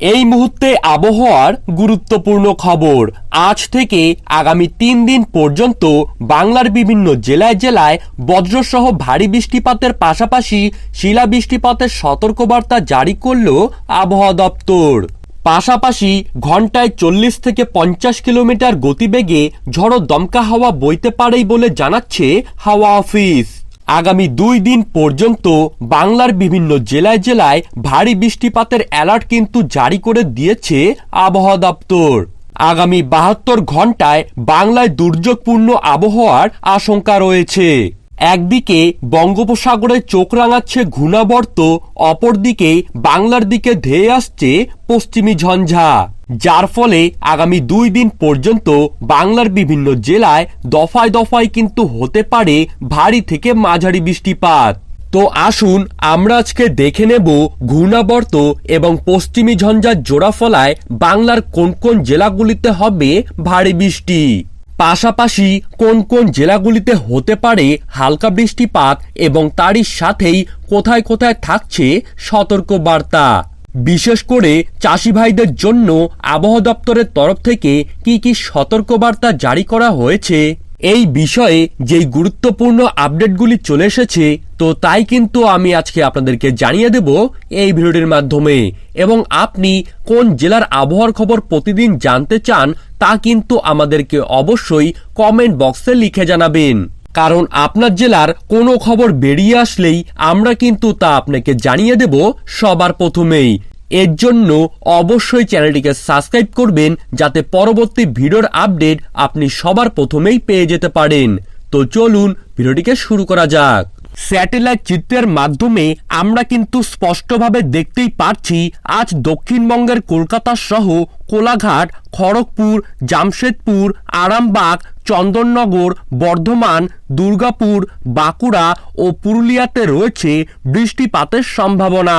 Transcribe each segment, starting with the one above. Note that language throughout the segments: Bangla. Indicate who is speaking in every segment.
Speaker 1: এই মুহূর্তে আবহাওয়ার গুরুত্বপূর্ণ খবর। আজ থেকে আগামী তিন দিন পর্যন্ত বাংলার বিভিন্ন জেলায় জেলায় বজ্রসহ ভারী বৃষ্টিপাতের পাশাপাশি শিলা বৃষ্টিপাতের সতর্কবার্তা জারি করল আবহাওয়া দপ্তর। পাশাপাশি ঘন্টায় চল্লিশ থেকে পঞ্চাশ কিলোমিটার গতিবেগে ঝড়ো দমকা হাওয়া বইতে পারেই বলে জানাচ্ছে হাওয়া অফিস। আগামী দুই দিন পর্যন্ত বাংলার বিভিন্ন জেলায় জেলায় ভারী বৃষ্টিপাতের অ্যালার্ট কিন্তু জারি করে দিয়েছে আবহাওয়া দপ্তর। আগামী বাহাত্তর ঘন্টায় বাংলায় দুর্যোগপূর্ণ আবহাওয়ার আশঙ্কা রয়েছে। একদিকে বঙ্গোপসাগরে চোখ রাঙাচ্ছে ঘূর্ণাবর্ত, অপরদিকে বাংলার দিকে ধেয়ে আসছে পশ্চিমী ঝঞ্ঝা। যার ফলে আগামী দুই দিন পর্যন্ত বাংলার বিভিন্ন জেলায় দফায় দফায় কিন্তু হতে পারে ভারী থেকে মাঝারি বৃষ্টিপাত। তো আসুন, আমরা আজকে দেখে নেব ঘূর্ণাবর্ত এবং পশ্চিমী ঝঞ্ঝার জোড়াফলায় বাংলার কোন কোন জেলাগুলিতে হবে ভারী বৃষ্টি। পাশাপাশি কোন কোন জেলাগুলিতে হতে পারে হালকা বৃষ্টিপাত এবং তারই সাথেই কোথায় কোথায় থাকছে সতর্ক বার্তা বিশেষ করে চাষি ভাইদের জন্য আবহাওয়া দপ্তরের তরফ থেকে কি কি সতর্কবার্তা জারি করা হয়েছে? এই বিষয়ে যেই গুরুত্বপূর্ণ আপডেটগুলি চলে এসেছে, তো তাই কিন্তু আমি আজকে আপনাদেরকে জানিয়ে দেব এই ভিডিওটির মাধ্যমে। এবং আপনি কোন জেলার আবহাওয়ার খবর প্রতিদিন জানতে চান, তা কিন্তু আমাদেরকে অবশ্যই কমেন্ট বক্সে লিখে জানাবেন। কারণ আপনার জেলার কোনো খবর বেরিয়ে আসলেই আমরা কিন্তু তা আপনাকে জানিয়ে দেব সবার প্রথমেই। এর জন্য অবশ্যই চ্যানেলটিকে সাবস্ক্রাইব করবেন, যাতে পরবর্তী ভিডিওর আপডেট আপনি সবার প্রথমেই পেয়ে যেতে পারেন। তো চলুন, ভিডিওটিকে শুরু করা যাক। স্যাটেলাইট চিত্রের মাধ্যমে আমরা কিন্তু স্পষ্টভাবে দেখতেই পারছি, আজ দক্ষিণবঙ্গের কলকাতা সহ কোলাঘাট, খড়গপুর, জামশেদপুর, আরামবাগ, চন্দননগর, বর্ধমান, দুর্গাপুর, বাঁকুড়া ও পুরুলিয়াতে রয়েছে বৃষ্টিপাতের সম্ভাবনা।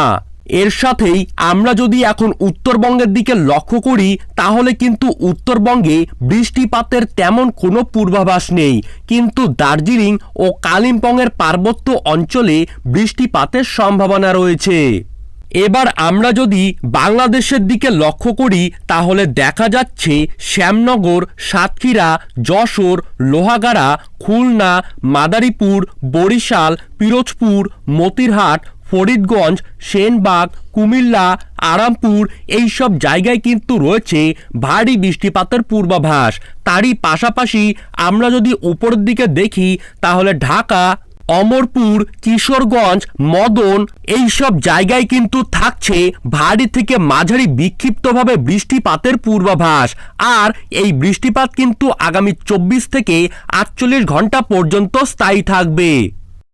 Speaker 1: এর সাথেই আমরা যদি এখন উত্তরবঙ্গের দিকে লক্ষ্য করি, তাহলে কিন্তু উত্তরবঙ্গে বৃষ্টিপাতের তেমন কোনো পূর্বাভাস নেই। কিন্তু দার্জিলিং ও কালিম্পংয়ের পার্বত্য অঞ্চলে বৃষ্টিপাতের সম্ভাবনা রয়েছে। এবার আমরা যদি বাংলাদেশের দিকে লক্ষ্য করি, তাহলে দেখা যাচ্ছে শ্যামনগর, সাতক্ষীরা, যশোর, লোহাগাড়া, খুলনা, মাদারীপুর, বরিশাল, পিরোজপুর, মতিরহাট ফরিদগঞ্জ, সেনবাগ, কুমিল্লা, আরামপুর এই সব জায়গায় কিন্তু রয়েছে ভারী বৃষ্টিপাতের পূর্বাভাস। তারই পাশাপাশি আমরা যদি উপরের দিকে দেখি, তাহলে ঢাকা, অমরপুর, কিশোরগঞ্জ, মদন এই সব জায়গায় কিন্তু থাকছে ভারী থেকে মাঝারি বিক্ষিপ্তভাবে বৃষ্টিপাতের পূর্বাভাস। আর এই বৃষ্টিপাত কিন্তু আগামী চব্বিশ থেকে আটচল্লিশ ঘণ্টা পর্যন্ত স্থায়ী থাকবে।